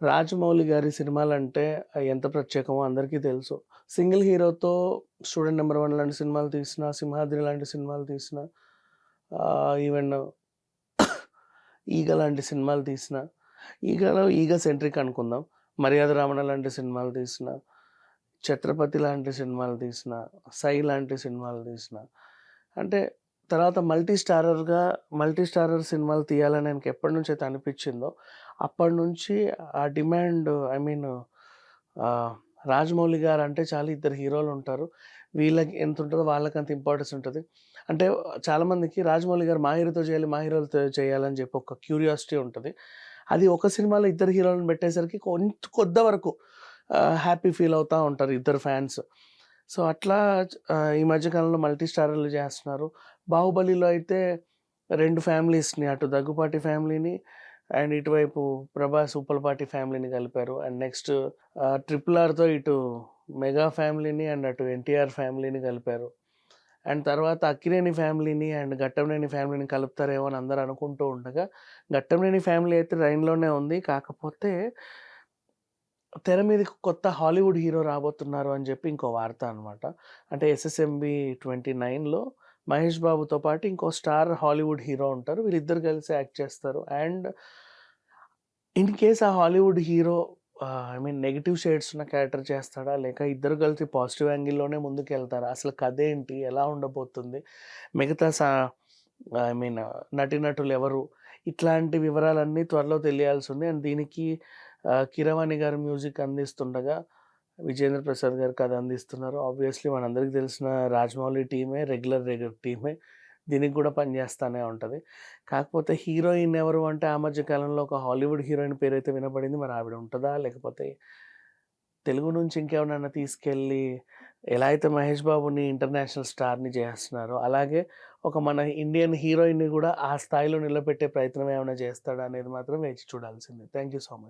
రాజమౌళి గారి సినిమాలు అంటే ఎంత ప్రత్యేకమో అందరికీ తెలుసు. సింగిల్ హీరోతో 'స్టూడెంట్ నెంబర్ వన్' లాంటి సినిమాలు తీసిన, 'సింహాద్రి' లాంటి సినిమాలు తీసిన, ఈవెన్ 'ఈగ' లాంటి సినిమాలు తీసిన, 'ఈగలో' ఈగ సెంట్రిక్ అనుకుందాం. 'మర్యాద రామన్న' లాంటి సినిమాలు తీసిన, 'ఛత్రపతి' లాంటి సినిమాలు తీసిన, 'సై' లాంటి సినిమాలు తీసిన, అంటే తర్వాత మల్టీ స్టారర్‌గా మల్టీ స్టారర్ సినిమాలు తీయాలని ఆయనకి అయితే అనిపించిందో, అప్పటినుంచి ఆ డిమాండ్ ఐ మీన్ రాజమౌళి గారు అంటే చాలా ఇద్దరు హీరోలు ఉంటారు. వీళ్ళకి ఎంత ఉంటుందో వాళ్ళకి అంత ఇంపార్టెన్స్ ఉంటుంది. అంటే చాలామందికి రాజమౌళి గారు మా హీరోతో చేయాలి, మా హీరోలతో చేయాలని చెప్పి ఒక క్యూరియాసిటీ ఉంటుంది. అది ఒక సినిమాలో ఇద్దరు హీరోలను పెట్టేసరికి కొంత కొద్ది వరకు హ్యాపీ ఫీల్ అవుతూ ఉంటారు ఇద్దరు ఫ్యాన్స్. సో, అట్లా ఈ మధ్యకాలంలో మల్టీ స్టారర్‌లు చేస్తున్నారు. 'బాహుబలిలో' అయితే రెండు ఫ్యామిలీస్‌ని అటు దగ్గుపాటి ఫ్యామిలీని అండ్ ఇటువైపు ప్రభాస్, ఉప్పలపాటి ఫ్యామిలీని కలిపారు. అండ్ నెక్స్ట్ 'ట్రిపుల్ ఆర్'తో ఇటు మెగా ఫ్యామిలీని అండ్ అటు ఎన్టీఆర్ ఫ్యామిలీని కలిపారు. అండ్ తర్వాత అక్కినేని ఫ్యామిలీని అండ్ ఘట్టమనేని ఫ్యామిలీని కలుపుతారేమో అని అందరూ అనుకుంటూ ఉండగా, ఘట్టమనేని ఫ్యామిలీ అయితే రైన్లోనే ఉంది. కాకపోతే తెర మీదకి కొత్త హాలీవుడ్ హీరో రాబోతున్నారు అని చెప్పి ఇంకో వార్త అనమాట. అంటే 'ఎస్ఎస్ఎంబీ 29'లో మహేష్ బాబుతో పాటు ఇంకో స్టార్ హాలీవుడ్ హీరో ఉంటారు. వీళ్ళిద్దరు కలిసి యాక్ట్ చేస్తారు. అండ్ ఇన్ కేస్ ఆ Hollywood hero I mean negative shades ఉన్న క్యారెక్టర్ చేస్తాడా? లేక ఇద్దరు కలిసి పాజిటివ్ యాంగిల్‌లోనే ముందుకెళ్తారా? అసలు కథ ఏంటి ఎలా ఉండబోతుంది? మిగతా సా ఐ మీన్ నటీనటులు ఎవరు? ఇట్లాంటి వివరాలన్నీ త్వరలో తెలియాల్సి ఉంది. అండ్ దీనికి కీరవాణి గారు మ్యూజిక్ అందిస్తుండగా, విజేంద్ర ప్రసాద్ గారు కథ అందిస్తున్నారు. ఆబ్వియస్లీ మనందరికీ తెలిసిన రాజమౌళి టీమే రెగ్యులర్ రెగ్యులర్ టీమే దీనికి కూడా పనిచేస్తూనే ఉంటుంది కాకపోతే హీరోయిన్ ఎవరు అంటే ఆ మధ్య కాలంలో ఒక హాలీవుడ్ హీరోయిన్ పేరు అయితే వినపడింది. మరి ఆవిడ ఉంటుందా లేకపోతే తెలుగు నుంచి ఇంకేమైనా తీసుకెళ్ళి ఎలా అయితే మహేష్ బాబుని ఇంటర్నేషనల్ స్టార్‌ని చేస్తున్నారో, అలాగే ఒక మన ఇండియన్ హీరోయిన్‌ని కూడా ఆ స్థాయిలో నిలబెట్టే ప్రయత్నం ఏమైనా చేస్తాడా అనేది మాత్రం వేచి చూడాల్సిందే. Thank you so much.